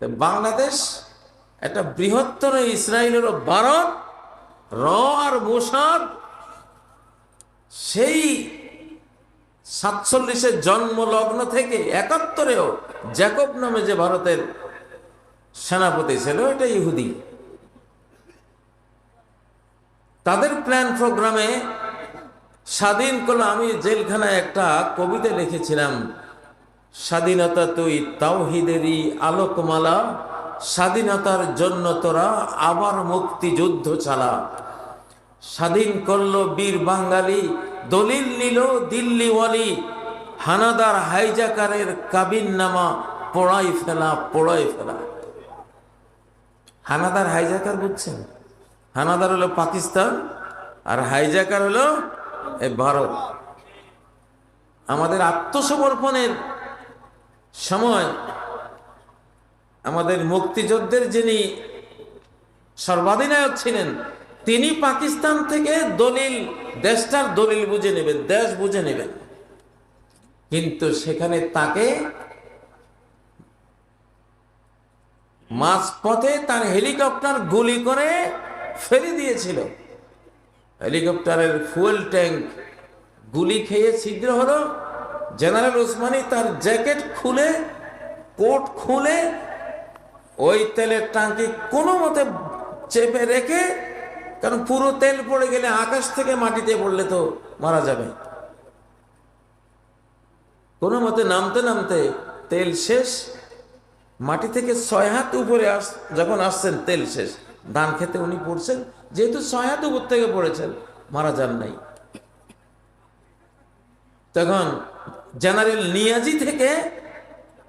বাংলাদেশ একটা বৃহত্তর ইসরায়েলের ভারত র আর মোসাদ সেই সাতচল্লিশের জন্ম লগ্ন থেকে একাত্তরেও জ্যাকব নামে যে ভারতের সেনাপতি ছিল, এটা ইহুদি। তাদের প্ল্যান প্রোগ্রামে স্বাধীন করলে আমি জেলখানায় একটা কবিতা লিখেছিলাম স্বাধীনতা তুই তাওহিদেরই আলোকমালা, স্বাধীনতার জন্য তোরা আবার মুক্তিযুদ্ধ চালা। স্বাধীন করল বীর বাঙালি, দলিল নিল দিল্লিওয়ালি, হানাদার হাইজাকারের কাবিন নামা পড়াই ফেলা পড়াই ফেলা। হানাদার হাইজাকার বুঝছেন? হানাদার হলো পাকিস্তান আর হাইজাকার হলো ভারত। আমাদের আত্মসমর্পণের সময় আমাদের মুক্তিযুদ্ধের যিনি সর্বাধিনায়ক ছিলেন, তিনি পাকিস্তান থেকে দলিল, দেশটার দলিল বুঝে নেবেন, দেশ বুঝে নেবেন। কিন্তু সেখানে তাকে মাঝপথে তার হেলিকপ্টার গুলি করে ফেলে দিয়েছিল। হেলিকপ্টারের ফুয়েল ট্যাঙ্ক গুলি খেয়ে ছিদ্র হলো। জেনারেল ওসমানী তার জ্যাকেট খুলে, কোট খুলে, ওই তেলের টাঙ্কি কোনো মতে চেপে রেখে, কারণ পুরো তেল পড়ে গেলে আকাশ থেকে মাটিতে পড়লে তো মারা যাবে। কোনো মতে নামতে নামতে তেল শেষ, মাটি থেকে ছয় হাত উপরে আস, যখন আসছেন তেল শেষ, ধান খেতে উনি পড়ছেন, যেহেতু ছয় হাত উপর থেকে পড়েছেন, মারা যান নাই। তখন জেনারেল নিয়াজি থেকে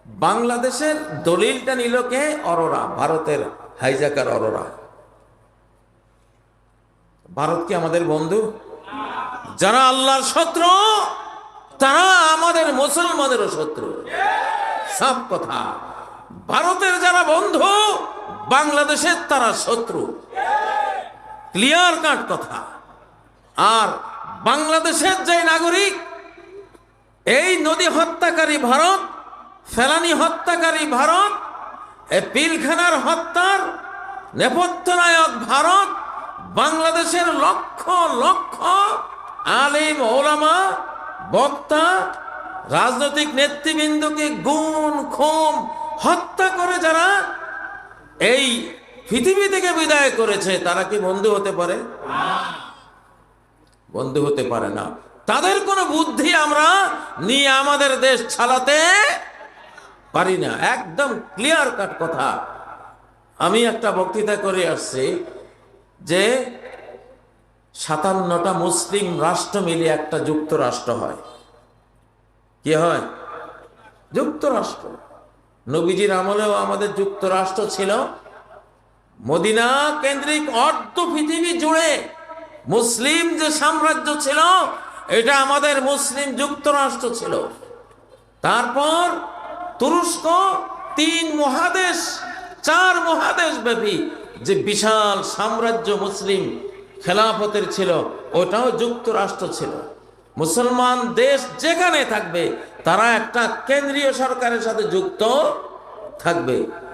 বাংলাদেশের দলিলটা নিল কে? অরোরা, ভারতের হাইজাকার অরোরা। ভারত কি আমাদের বন্ধু? যারা আল্লাহর শত্রু, তারা আমাদের মুসলমানেরও শত্রু। সব কথা। ভারতের যারা বন্ধু, বাংলাদেশের তারা শত্রু। ক্লিয়ার কাট কথা। আর বাংলাদেশের যে নাগরিক এই নদী হত্যাকারী ভারত, ফেলানি হত্যাকারী ভারত এ পিলখানার হত্যার নেপথ্য নায়ক ভারত, বাংলাদেশের লক্ষ লক্ষ আলিম ওলামা, বক্তা, রাজনৈতিক নেতৃবৃন্দকে গুণ খুম হত্যা করে যারা এই পৃথিবী থেকে বিদায় করেছে, তারা কি বন্ধু হতে পারে? বন্ধু হতে পারে না। তাদের কোনো বুদ্ধি আমরা নিয়ে আমাদের দেশ চালাতে পারি না। একদম ক্লিয়ার কাট কথা। আমি একটা বক্তৃতা করে আসছি যে সাতান্নটা মুসলিম রাষ্ট্র মিলে একটা যুক্তরাষ্ট্র হয়। কি হয়? যুক্তরাষ্ট্র। নবীজির আমলেও আমাদের যুক্তরাষ্ট্র ছিল। মদিনা কেন্দ্রিক অর্ধ পৃথিবী জুড়ে মুসলিম যে সাম্রাজ্য ছিল এটা আমাদের মুসলিম যুক্তরাষ্ট্র ছিল। তারপর তুরস্ক তিন মহাদেশ, চার মহাদেশ ব্যাপী যে বিশাল সাম্রাজ্য মুসলিম খেলাফতের ছিল, ওটাও যুক্তরাষ্ট্র ছিল। মুসলমান দেশ যেখানে থাকবে, তারা একটা কেন্দ্রীয় সরকারের সাথে যুক্ত থাকবে।